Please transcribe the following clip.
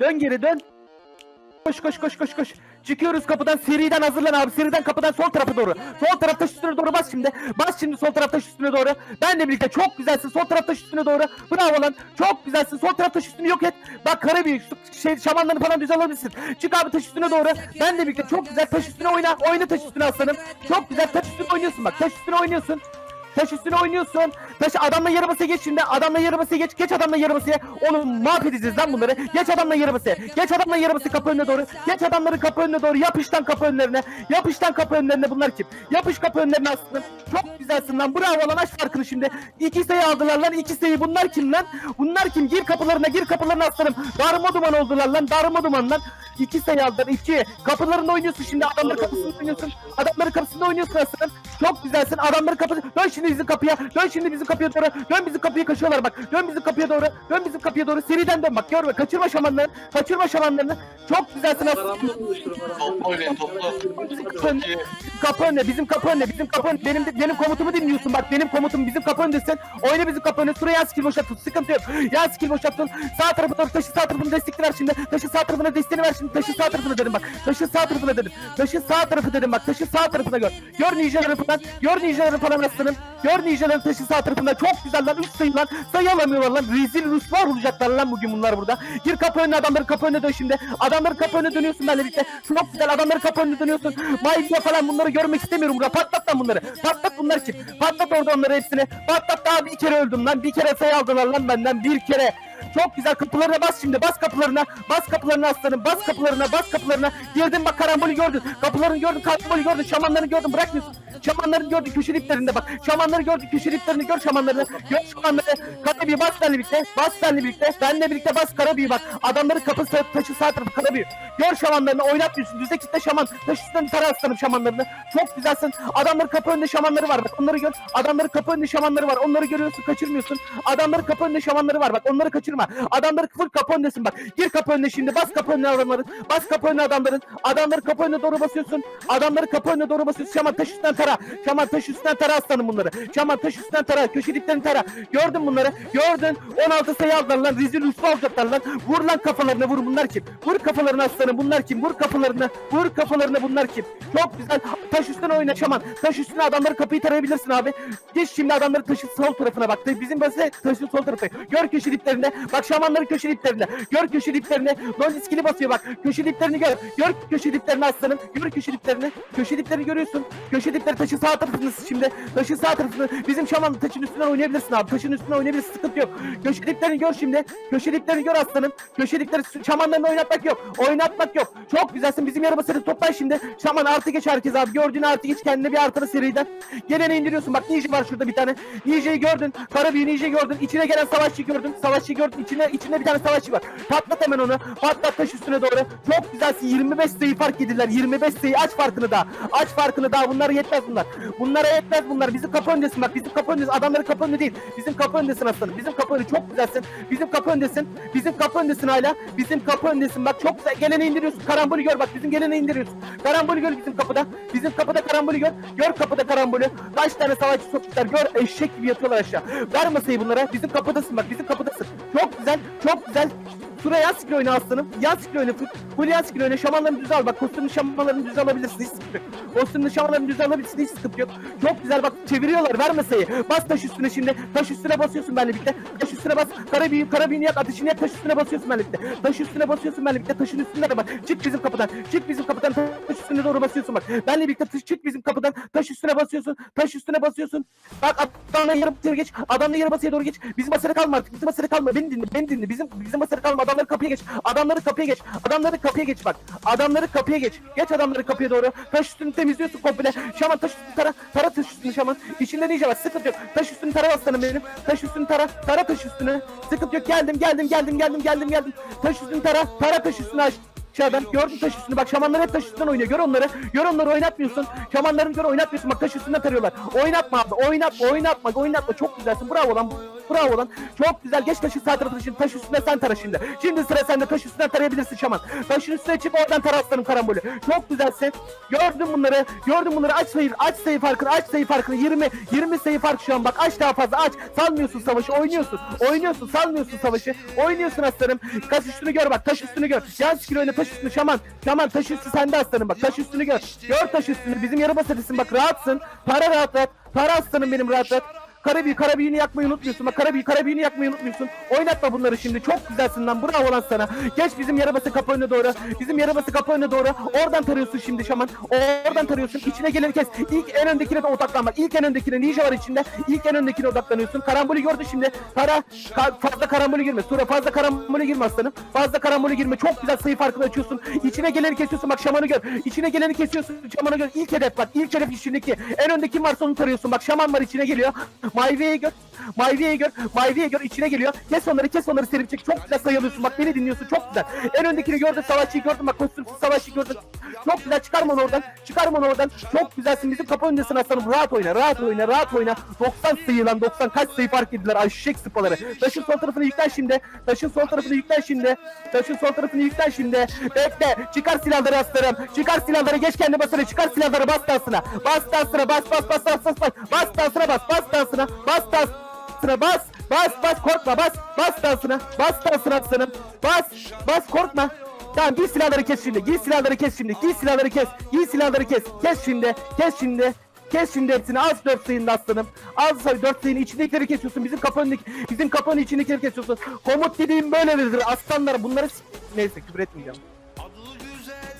Dön geri dön. Koş koş koş koş koş. Çıkıyoruz kapıdan seriden hazırlan abi. Seriden kapıdan sol tarafa doğru. Sol taraf taş üstüne doğru bas şimdi. Bas şimdi sol taraf taş üstüne doğru. Benle birlikte çok güzelsin. Sol taraf taş üstüne doğru. Bravo lan. Çok güzelsin. Sol taraf taş üstünü yok et. Bak kara şu Şey, şamanlarını falan düz alabilirsin. Çık abi taş üstüne doğru. Benle birlikte çok güzel taş üstüne oyna. Oyna taş üstüne aslanım. Çok güzel taş üstüne oynuyorsun bak. Taş üstüne oynuyorsun. Taş üstüne oynuyorsun. Taş adamla yarı basaya geç şimdi. Adamla yarı basaya geç. Geç adamla yarı basaya. Onu mahvedeceğiz lan bunları. Geç adamla yarı basaya. Geç adamla yarı basaya kapı önüne doğru. Geç adamların kapı önüne doğru. Yapıştan kapı önlerine. Yapıştan kapı önlerine bunlar kim? Yapış kapı önlerine aslında. Çok güzelsin lan. Bravo lan aç farkını şimdi. İki sayı aldılar lan. iki sayı. Bunlar kim lan? Bunlar kim? Gir kapılarına gir kapılarına aslanım. Darma duman oldular lan. Darma duman lan. İki sayı aldılar. iki. Kapılarında oynuyorsun şimdi. Adamların kapısında oynuyorsun. Adamların kapısında oynuyorsun aslanım. Çok güzelsin. Adamların kapısı. Dön şimdi bizim kapıya. Dön şimdi bizim kapıya doğru. Dön bizim kapıyı kaçıyorlar bak. Dön bizim kapıya doğru. Dön bizim kapıya doğru. Seriden dön bak. Görme. Kaçırma şamanlarını. Kaçırma şamanlarını. Çok güzelsin oluşturun. Topla oynayın topla. Kapı önüne, kapı önüne, bizim kapı önüne, bizim kapı önüne. Benim, benim komutumu dinliyorsun bak. Benim komutum bizim kapı önündesin. Oyna bizim kapı önüne. Şuraya skill boşaltın. Sıkıntı yok. Ya skill boşaltın. Sağ tarafı doğru. Taşı sağ tarafına destekli ver şimdi. Taşı sağ tarafına desteğini ver şimdi. Taşı sağ tarafına dedim bak. Taşı sağ tarafına dedim. Taşı sağ tarafı dedim bak. Taşı sağ tarafına gör. Gör ninjaları falan. Gör ninjaları falan aslanım. Gör ninjaların taşı sağ tarafında. Çok güzel lan. Üç sayı lan. Sayı alamıyorlar lan. Rezil rüsvar olacaklar lan bugün bunlar burada. Gir kapı önüne adamların kapı önüne dön şimdi. Adamların kapı önüne dönüyorsun benimle birlikte. Çok güzel adamların kapı önüne dönüyorsun. Mayfiya falan bunları görmek istemiyorum burada. Patlat lan bunları. Patlat bunlar kim? Patlat orada onları hepsini. Patlat daha bir kere öldüm lan. Bir kere sayı aldılar lan benden. Bir kere. Çok güzel kapılarına bas şimdi. Bas kapılarına. Bas kapılarına aslanım. Bas kapılarına. Bas kapılarına. Girdin bak karambolü gördün. Kapılarını gördün. Karambolü gördün. Şamanlarını gördün. Bırakmıyorsun. Şamanların gördün köşe diplerinde bak. Şamanları gördün köşe diplerini gör şamanlarını. Gör şamanları. Karabiyi bas benle birlikte. Bas benle birlikte. Benle birlikte bas karabiyi bak. Adamları kapı sağ, taşı sağ tarafı karabiyi. Gör şamanlarını oynatmıyorsun. Düze kitle şaman. Taş üstünden tara aslanım şamanlarını. Çok güzelsin. Adamların kapı önünde şamanları var. Bak onları gör. Adamların kapı önünde şamanları var. Onları görüyorsun kaçırmıyorsun. Adamların kapı önünde şamanları var. Bak onları kaçırma. Adamları full kapı önündesin bak. Gir kapı önüne şimdi. Bas kapı önüne adamların. Bas kapı önüne adamların. Adamları kapı önüne doğru basıyorsun. Adamları kapı önüne doğru basıyorsun. Şaman taş üstünden tara. Şaman taş üstünden tara aslanım bunları. Şaman taş üstünden tara. Köşe diplerini tara. Gördün bunları. Gördün. 16 sayı aldılar lan. Rezil rüsva alacaklar lan. Vur lan kafalarına vur bunlar kim? Vur kafalarına aslanım bunlar kim? Vur kafalarına. Vur kafalarına bunlar kim? Çok güzel. Taş üstüne oyna Şaman. Taş üstüne adamları kapıyı tarayabilirsin abi. Geç şimdi adamları taşın sol tarafına bak. Bizim basit taşın sol tarafı. Gör köşe diplerinde. Bak şamanların köşe diplerinde. Gör köşe diplerine. Non diskili basıyor bak. Köşe diplerini gör. Gör köşe diplerini aslanım. Gör köşe diplerini. Köşe diplerini görüyorsun. Köşe dipleri taşın sağ tarafında şimdi. Taşın sağ tarafında. Bizim şaman taşın üstünden oynayabilirsin abi. Taşın üstünden oynayabilirsin. Sıkıntı yok. Köşe diplerini gör şimdi. Köşe diplerini gör aslanım. Köşe dipleri şamanlarını oynatmak yok. Oynatmak yok. Çok güzelsin. Bizim yarı basarı toplan şimdi. Şaman artı geç herkes abi. Gördüğün artı geç kendine bir artırı seriden. Gelene indiriyorsun. Bak ninja var şurada bir tane. Ninja'yı gördün. Kara bir ninja gördün. İçine gelen savaşçı gördün. Savaşçı gördün. İçine, içinde bir tane savaşçı var. Patlat hemen onu. Patlat taş üstüne doğru. Çok güzelsin. 25 sayı fark yediler. 25 sayı. Aç farkını daha. Aç farkını daha. Bunlara yetmez bunlar. Bunlara yetmez bunlar. Bizim kapı öndesin bak. Bizim kapı öndesin. Adamların kapı önünde değil. Bizim kapı öndesin aslanım. Bizim kapı önü çok güzelsin. Bizim kapı öndesin. Bizim kapı öndesin hala. Bizim kapı öndesin. Bak çok güzel. Gelene indiriyorsun. Karambolü gör bak. Bizim gelene indiriyorsun. Karambolü gör bizim kapıda. Bizim kapıda karambolü gör. Gör kapıda karambolü. Kaç tane savaşçı sokmuşlar. Gör eşek gibi yatıyorlar aşağı. Ver masayı bunlara. Bizim kapıdasın bak. Bizim kapıdasın. Çok güzel. Çok güzel. Şuraya Yaskil oyna aslanım. Yaskil oyna. Full, full Yaskil oyna. Şamanlarını düz al. Bak kostümlü şamanlarını düz alabilirsin. Hiç sıkıntı yok. Kostümlü şamanlarını düz alabilirsin. Hiç sıkıntı yok. Çok güzel bak çeviriyorlar. Ver masayı. Bas taş üstüne şimdi. Taş üstüne basıyorsun benle birlikte. Taş üstüne bas. Kara büyü, kara büyünü yak. Ateşini yak. Taş üstüne basıyorsun benle birlikte. Taş üstüne basıyorsun benle birlikte. Taşın üstünde de bak. Çık bizim kapıdan. Çık bizim kapıdan. Taş üstüne doğru basıyorsun bak. Benle birlikte taş- çık bizim kapıdan. Taş üstüne basıyorsun. Taş üstüne basıyorsun. Bak adamla yarı basıya geç. Adamla yarı basıya doğru geç. Bizim basara kalma artık. Bizim basara kalma. Beni dinle. Beni dinle. Bizim bizim basara kalma. Adamları kapıya geç. Adamları kapıya geç. Adamları kapıya geç bak. Adamları kapıya geç. Geç adamları kapıya doğru. Taş üstünü temizliyorsun komple. Şaman taş üstünü tara. Tara taş üstünü şaman. İçinde ninja var. Sıkıntı yok. Taş üstünü tara aslanım benim. Taş üstünü tara. Tara taş üstünü. Sıkıntı yok. Geldim geldim geldim geldim geldim geldim. Taş üstünü tara. Tara taş üstünü aç. Aşağıdan gördün taş üstünü bak şamanlar hep taş üstünden oynuyor gör onları gör onları oynatmıyorsun şamanların gör oynatmıyorsun bak taş üstünden tarıyorlar oynatma abi oynatma oynatma oynatma çok güzelsin bravo lan Bravo lan. Çok güzel. Geç taşı sağ tarafına şimdi. Taş üstüne sen tara şimdi. Şimdi sıra sende. Taş üstünden tarayabilirsin şaman. Taşın üstüne çık oradan tara aslanım karambolü. Çok güzelsin. Gördün bunları. Gördün bunları. Aç sayı. Aç sayı farkını. Aç sayı farkını. 20 20 sayı fark şu an. Bak aç daha fazla aç. Salmıyorsun savaşı. Oynuyorsun. Oynuyorsun. Salmıyorsun savaşı. Oynuyorsun aslanım. Taş üstünü gör bak. Taş üstünü gör. Yan skill oyna taş üstünü şaman. Şaman taş üstü sende aslanım bak. Taş üstünü gör. Gör taş üstünü. Bizim yarı basadisin bak. Rahatsın. Para rahat rahat. Para aslanım benim rahat rahat. Karabiyi, karabiyini yakmayı unutmuyorsun. Bak karabiyi, karabiyini yakmayı unutmuyorsun. Oynatma bunları şimdi. Çok güzelsin lan. Bravo lan sana. Geç bizim yarabası kapı önüne doğru. Bizim yarabası kapı önüne doğru. Oradan tarıyorsun şimdi şaman. Oradan tarıyorsun. İçine geleni kes. İlk en öndekine de odaklan bak. İlk en öndekine ninja var içinde. İlk en öndekine odaklanıyorsun. Karambolü gördü şimdi. Para. Ka- fazla karambolü girme. Sura fazla karambolü girme aslanım. Fazla karambolü girme. Çok güzel sayı farkını açıyorsun. İçine geleni kesiyorsun. Bak şamanı gör. İçine geleni kesiyorsun. Şamanı gör. İlk hedef bak. İlk hedef içindeki. En önde kim varsa onu tarıyorsun. Bak şaman var içine geliyor. Mayve'yi gör. Mayve'yi gör. Mayve'yi gör. içine geliyor. Kes onları kes onları serip çek. Çok güzel sayılıyorsun. Bak beni dinliyorsun. Çok güzel. En öndekini gördün. Savaşçıyı gördün. Bak kostümsüz savaşçıyı gördün. Güzel. Çıkarma onu oradan. Çıkarma onu oradan. Çok güzelsin. Bizim kapı önündesin aslanım. Rahat oyna. Rahat oyna. Rahat oyna. 90 sayı lan. 90 kaç sayı fark ettiler. Ayşek sıpaları. Taşın sol tarafını yüklen şimdi. Taşın sol tarafını yüklen şimdi. Taşın sol tarafını yüklen şimdi. Bekle. Çıkar silahları aslanım. Çıkar silahları. Geç kendi basına. Çıkar silahları. Bas dansına. Bas dansına. Bas bas bas bas bas bas. Bas dansına bas. Bas dansına. Bas dansına. Bas. Bas bas korkma. Bas. Bas dansına. Bas dansına aslanım. Bas. Bas korkma. Tamam giy silahları kes şimdi. Giy silahları kes şimdi. Giy silahları kes. Giy silahları kes. Kes şimdi. Kes şimdi. Kes şimdi hepsini. Az dört sayında aslanım. Az say dört sayının içindekileri kesiyorsun. Bizim önündeki, bizim kapının içindekileri kesiyorsun. Komut dediğim böyledir. Aslanlar bunları neyse küfür etmeyeceğim. Adı güzel,